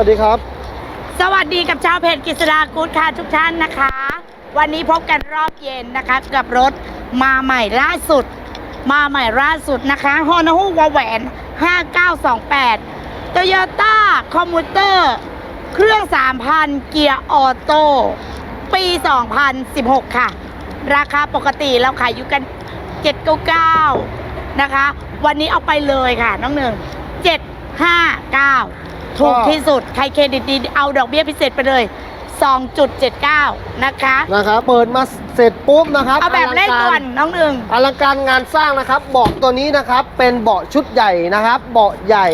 สวัสดีครับ สวัสดีกับชาวเพจกิษดากูดค่ะทุกท่านนะคะ วันนี้พบกันรอบเย็นนะคะ กับรถมาใหม่ล่าสุด มาใหม่ล่าสุดนะคะฮอน h ูวาแหวน 5928 Toyota Commuter เครื่อง 3,000 เกียร์ออโต้ปี 2016 ค่ะ ราคาปกติเราขายอยู่กัน 799 นะคะ วันนี้เอาไปเลยค่ะ น้องหนึ่ง759 ถูกที่สุด ใครเครดิตดีเอาดอกเบี้ยพิเศษไปเลย 2.79 นะคะ นะครับเปิดมาเสร็จปุ๊บนะครับเอาแบบเร่งด่วนน้องหนึ่งอลังการงานสร้างนะครับเบาะตัวนี้นะครับเป็นเบาะชุดใหญ่นะครับเบาะใหญ่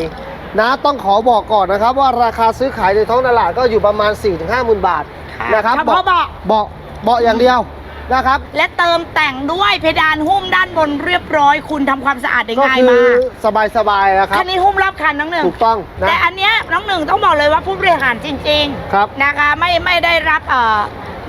นะต้องขอบอกก่อนนะครับ ว่าราคาซื้อขายในท้องตลาดก็อยู่ประมาณ 4-5หมื่นบาทค่ะนะครับเฉพาะเบาะเบาะเบาะอย่างเดียว นะครับ และเติมแต่งด้วยเพดานหุ้มด้านบนเรียบร้อย คุณทำความสะอาดได้ก็ง่ายคือมากสบายๆนะครับ คันนี้หุ้มรอบคันน้องหนึ่ง ถูกต้องนะแต่อันเนี้ยน้องหนึ่งต้องบอกเลยว่าผู้บริหารจริงครับ ๆนะคะไม่ไม่ได้รับเอ่อ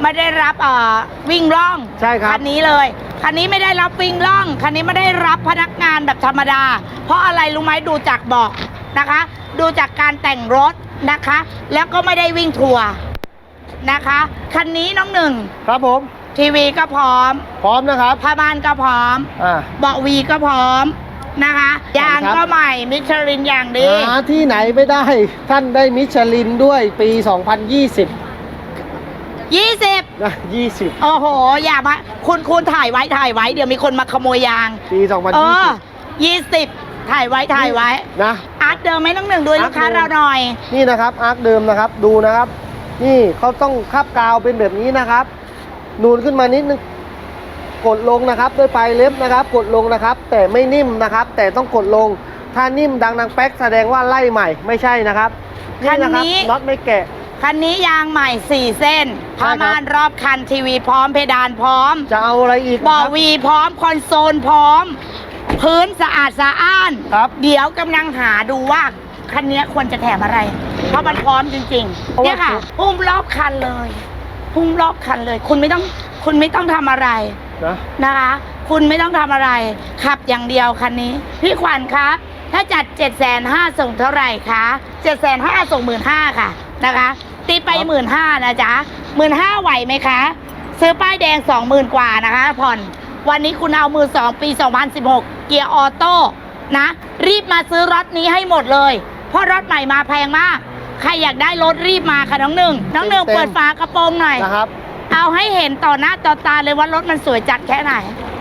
ไม่ได้รับเอ่อวิ่งล่องใช่ครับ คันนี้เลยคันนี้ไม่ได้รับวิ่งล่องคันนี้ไม่ได้รับพนักงานแบบธรรมดา เพราะอะไรรู้ไหมดูจากเบอกนะคะ ดูจากการแต่งรถนะคะ แล้วก็ไม่ได้วิ่งทัวร์นะคะคันนี้น้องหนึ่ง ครับผม ทีวีก็พร้อม พร้อมนะครับผ้าม่านก็พร้อม อ่า เบาะวีก็พร้อมนะคะยางครับก็ใหม่มิชลินอย่างดี หาที่ไหนไม่ได้ ท่านได้มิชลินด้วยปี 2020 20 นะ20 โอ้โห อย่ามาคุณคุณถ่ายไว้ถ่ายไว้ เดี๋ยวมีคนมาขโมยยาง ปี เออ2020 20ถ่ายไว้ถ่ายไว้ นะ อาร์ตเดิมไหมน้องหนึ่งด้วยอาร์ลูตกค้าเดิม เราหน่อย นี่นะครับอาร์คเดิมนะครับดูนะครับ นี่เขาต้องคาบกาวเป็นแบบนี้นะครับ นูนขึ้นมานิดนึงกดลงนะครับ ด้วยปลายเล็บนะครับ กดลงนะครับ แต่ไม่นิ่มนะครับ แต่ต้องกดลง ถ้านิ่มดังดังแป๊กแสดงว่าไล่ใหม่ไม่ใช่นะครับนี่นะครัน็อตไม่แกะ คันนี้ยางใหม่ 4 เส้นใช่ผ้าครับ ม่านรอบคันทีวีพร้อมเพดานพร้อม จะเอาอะไรอีกเบาะนะครับ วีพร้อมคอนโซลพร้อม พื้นสะอาดสะอ้านครับ เดี๋ยวกำลังหาดูว่า คันนี้ควรจะแถมอะไร เพราะมันพร้อมจริงเพราะๆว่าเนี่ยค่ะหุ้มรอบคันเลย หุ้มรอบคันเลย คุณไม่ต้องคุณไม่ต้องทำอะไรนะนะคะ คุณไม่ต้องทำอะไร ขับอย่างเดียวคันนี้ พี่ขวัญคะถ้าจัด7จ็ดแสนห้าส่งเท่าไหร่คะเจ็ดแสนห้าส่งหมื่นห้าค่ะนะคะ ตีไปหมื่นห้านะจ๊ะหมื่นห้าไหวไหมคะ ซื้อป้ายแดงสองหมื่นกว่านะคะ ผ่อน วันนี้คุณเอามือสองปี 2016 เกียร์ออโต้นะ รีบมาซื้อรถนี้ให้หมดเลย เพราะรถใหม่มาแพงมาก ใครอยากได้รถรีบมาค่ะน้องหนึ่งน้องหนึ่งเต็มๆ เปิดฝากระโปรงหน่อย นะครับ เอาให้เห็นต่อหน้าต่อตาเลยว่ารถมันสวยจัดแค่ไหน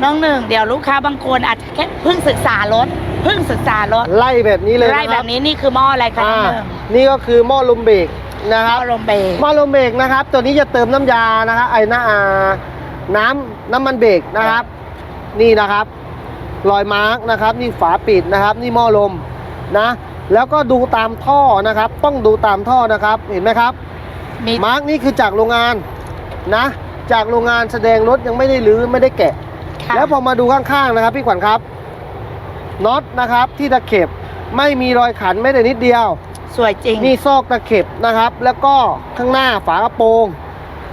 น้องหนึ่งเดี๋ยวลูกค้าบางคนอาจจะแค่เพิ่งศึกษารถเพิ่งศึกษารถไล่แบบนี้เลยไล่นะคแบรับบนี้นี่คือหม้ออะไรคะน้อ่าองหนึ่งนี่ก็คือหม้อลมเบรกนะครับหม้อลมเบรก หม้อลมเบรกนะครับ ตัวนี้จะเติมน้ำยานะครับไอ้น้าอ่าน้ำน้ำมันเบรกนะครับ นี่นะครับ รอยมาร์กนะครับ นี่ฝาปิดนะครับ นี่หม้อลมนะ แล้วก็ดูตามท่อนะครับ ต้องดูตามท่อนะครับเห็นไหมครับมีมาร์กนี่คือจากโรงงานนะ จากโรงงานแสดงรถยังไม่ได้รื้อไม่ได้แกะค่ะแล้วพอมาดูข้างๆนะครับ พี่ขวัญครับน็อตนะครับที่ตะเข็บไม่มีรอยขันไม่แต่นิดเดียว สวยจริงนี่ซอกตะเข็บนะครับ แล้วก็ข้างหน้าฝากระโปรง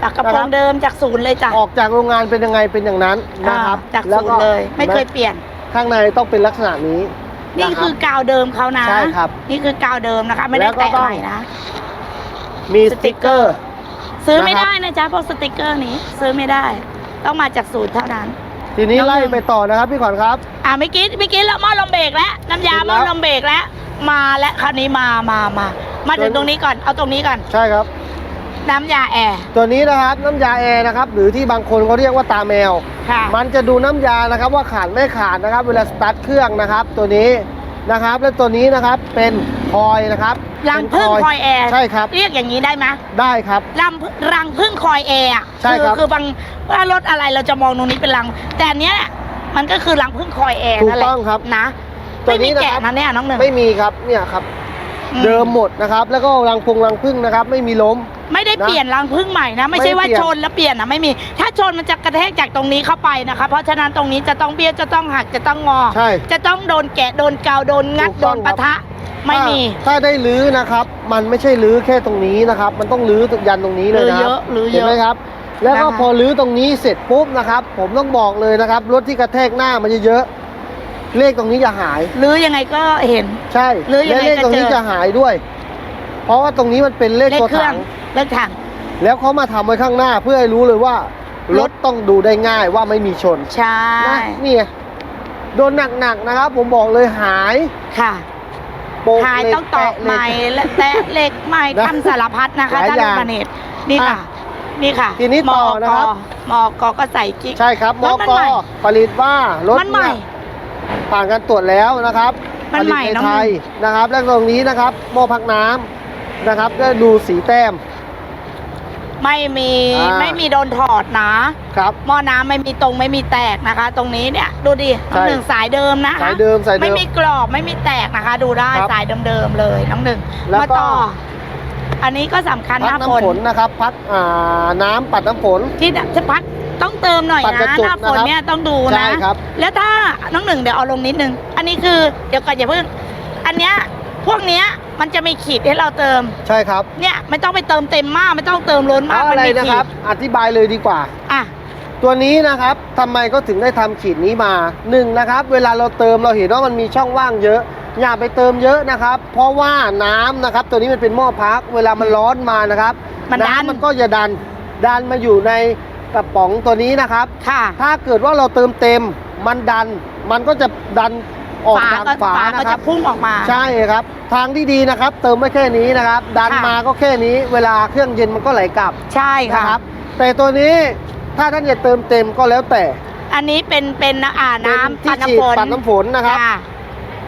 จากกระโปรนะครังบเดิมจากศูนย์เลยจ้ะออกจากโรงงานเป็นยังไงเป็นอย่างนั้นนะครับอ่าจากแล้วศูนก็ย์เลย ไม่เคยเปลี่ยนข้างในต้องเป็นลักษณะนี้ นี่ะรับ คือกาวเดิมเขานะใช่ครับนี่คือกาวเดิมนะคะ ไม่แล้ได้วก็แตะต้องใหม่นะ มีสติกเกอร์ ซื้อไม่นะครับ ได้นะจ๊ะพวกสติกเกอร์นี้ ซื้อไม่ได้ ต้องมาจากศูนย์เท่านั้น ทีนี้น้องไล่หนึ่งไปต่อนะครับพี่ขวัญครับ อะไม่อกินไม่อกินแล้วหม้อลมเบรกแล้วน้ำยาเสร็จหแล้วม้อลมเบรกแล้วมาแล้วคราวนี้มามามามาถึงตรงนี้ก่อนเอาตรงนี้ก่อน ใช่ครับ น้ำยาแอร์ ตัวนี้นะครับน้ำยาแอร์นะครับหรือที่บางคนเขาเรียกว่าตาแมว ค่ะ มันจะดูน้ำยานะครับว่าขาดไม่ขาดนะครับ เวลาสตาร์ทเครื่องนะครับ ตัวนี้นะครับ และตัวนี้นะครับเป็นคอยนะครับรังพึ่งเป็นคอยแอร์ใช่ครับ เรียกอย่างนี้ได้ไหมได้ครับ รังรังพึ่งคอยแอร์อะใช่คืครับ คือบางว่ารถอะไรเราจะมองตรงนี้เป็นรัง แต่อันเนี้ยมันก็คือรังพึ่งคอยแอร์ถูกนั่นแหละต้องครับ นะตัวไม่มีนี้นะแกะครับนะเนี่ยน้องหนึ่งไม่มีครับเนี่ยครับอื เดิมหมดนะครับ แล้วก็รังพงรังพึ่งนะครับ ไม่มีล้ม ไม่ได้นะเปลี่ยนรังพึ่งใหม่นะ ไม่ใช่ไม่ว่าเปลี่ยนชนแล้วเปลี่ยนนะไม่มี ถ้าชนมันจะกระแทกจากตรงนี้เข้าไปนะคะ เพราะฉะนั้นตรงนี้จะต้องเบี้ยวจะต้องหักจะต้องงอ ใช่ จะต้องโดนแกะโดนเกาโดนงัดถูกโดต้องนปะทะ ไม่มี ถ้าถ้าได้รื้อนะครับ มันไม่ใช่รื้อแค่ตรงนี้นะครับ มันต้องรื้อยันตรงนี้เลยนะครื้อเยรัอะรื้อเยอะเห็นไหมครับแล้วก็นะคะพอรื้อตรงนี้เสร็จปุ๊บนะครับ ผมต้องบอกเลยนะครับ รถที่กระแทกหน้ามันเยอะๆ เลขตรงนี้จะหาย หรือยังไงก็เห็น ใช่รื้อยังและไงเลขตรงนี้ก็เจอ จะหายด้วยเพเพราะว่าตรงนี้มันเป็นเลขเลขตัวเครื่อถังงเลขถัง แล้วเขามาทำไว้ข้างหน้าเพื่อให้รู้เลยว่า รรถ ถต้องดูได้ง่ายว่าไม่มีชนใช่นะนี่ไงโดนหนักๆนะครับ ผมบอกเลยหายค่ะโปะหายเหล็กต้องตอกแปะเหล็ใหม่กและแตะเหล็กใหม่นะทำสารพัดนะคะหลายถ้าอลูย่ากงมาเนตนี่ค่ะ อะนี่ค่ะทีนี้ต่อนะครับมอกก็ใส่กิ๊ก ใช่ครับมรถมันกใหม่ ผลิตว่ารถมันใหม่ เนี่ย ผ่านการตรวจแล้วนะครับมันผลิตใหม่ในน้องไทยนะครับ และตรงนี้นะครับหม้อพักน้ำนะครับก็ดูสีแต้ม ไม่มีอ่า ไม่มีโดนถอดนะครับ หม้อน้ำไม่มีตรงไม่มีแตกนะคะ ตรงนี้เนี่ยดูดิใช่ น้องหนึ่งสายเดิมนะคะสายเดิมสายเดิไม่ม มีกรอบไม่มีแตกนะคะ ดูได้ครับสายเดิมๆเลยน้องหนึ่งแล้วมาก็ต่อ อันนี้ก็สำคัญหพักน้าฝนน้ำฝนนะครับ พักอ่าน้ำปัดน้ำฝนที่จะพัก ต้องเติมหน่อยปัดกระนะจกหน้าฝนนะครับเนี่ยต้องดูใช่นะ ครับ แล้วถ้าน้องหนึ่งเดี๋ยวเอาลงนิดนึง อันนี้คือเดี๋ยวก่อนอย่าเพิ่ง อันเนี้ยพวกเนี้ยมันจะมีขีดให้เราเติม ใช่ครับเนี่ยไม่ต้องไปเติมเต็มมากไม่ต้องเติมล้นเพมากราะมัอะไรมีนะขีครัดบอธิบายเลยดีกว่า อะ ตัวนี้นะครับทำไมก็ถึงได้ทำขีดนี้มาหนึ่งนะครับ เวลาเราเติมเราเห็นว่ามันมีช่องว่างเยอะ อย่าไปเติมเยอะนะครับ เพราะว่าน้ำนะครับ ตัวนี้มันเป็นหม้อพัก เวลามันร้อนมานะครับมันดันำมันก็จะดันดันมาอยู่ใน กระป๋องตัวนี้นะครับ ค่ะถ้าเกิดว่าเราเติมเต็มมันดัน มันก็จะดันออกฝาทางก็ฝาฝาก็นะคจะรับพุ่งออกมา ใช่ครับ ทางที่ดีนะครับ เติมไม่แค่นี้นะครับ ดันค่ะมาก็แค่นี้ เวลาเครื่องเย็นมันก็ไหลกลับ ใช่นะค่ะครับ แต่ตัวนี้ถ้าท่านจะเติมเต็มก็แล้วแต่ อันนี้เป็นเป็นอ่าน้ำเป็ปัดที่ฉีน้ำดฝนปัดน้ำฝนนะครับค่ะ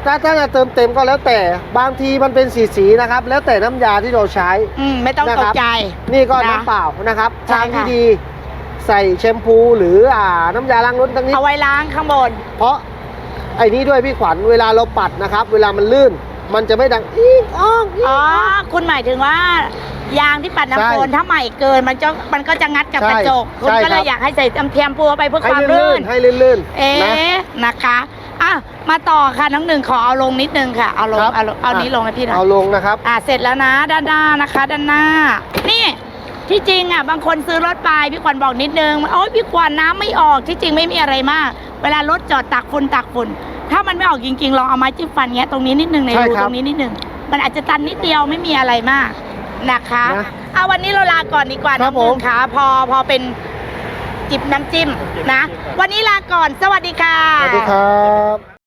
ถ้าท่านจะเติมเต็มก็แล้วแต่บางทีมันเป็นสีสีๆนะครับ แล้วแต่น้ำยาที่เราใช้อืมไม่ต้องนะตครักบใจ นี่ก็นะน้ำเปล่านะครับใช่ทางที่ค่ะดี ใส่แชมพูหรืออ่าน้ำยาล้างรถทั้งนี้ เอาไว้ล้างข้างบน เพราะไอ้นี้ด้วยพี่ขวัญเวลาเราปัดนะครับ เวลามันลื่น มันจะไม่ดังอีกอ้องอีกอ๋อ คุณหมายถึงว่ายางที่ปัดน้ำฝนใช่ถ้าใหม่เกินมันจะมันก็จะงัดกับใช่กระจก คุณใช่ก็เลยครับอยากให้ใส่เทียมปูไปเพื่อให้ความลื่ลื่นนๆให้ลื่นเอ๊ๆนะะนะคะอะมาต่อค่ะน้องหนึ่งขอเอาลงนิดนึงค่ะ เอาลงครับเอาลงเอาอะนี้ลงให้พี่หน่อยเอาลงนะครับ อะเสร็จแล้วนะด้านหน้านะคะ ด้านหน้า นี่ ที่จริงอะบางคนซื้อรถไปพี่ขวัญบอกนิดนึงโอ้ยพี่ขวัญน้ำไม่ออกที่จริงไม่มีอะไรมาก เวลารถจอดตักฝุ่นตักฝุ่นถ้ามันไม่ออกจริงๆลองเอาไม้จิ้มฟันเงี้ยตรงนี้นิดนึงในใช่รูครับ ตรงนี้นิดนึงมันอาจจะตันนิดเดียวไม่มีอะไรมากนะคะนะ เอาวันนี้เราลาก่อนดีกว่าครัน้บองหนึ่ผงมค่ะพอพอเป็นจิบน้ำจิ้มนะ วันนี้ลาก่อนสวัสดีค่ะ สวัสดีครับ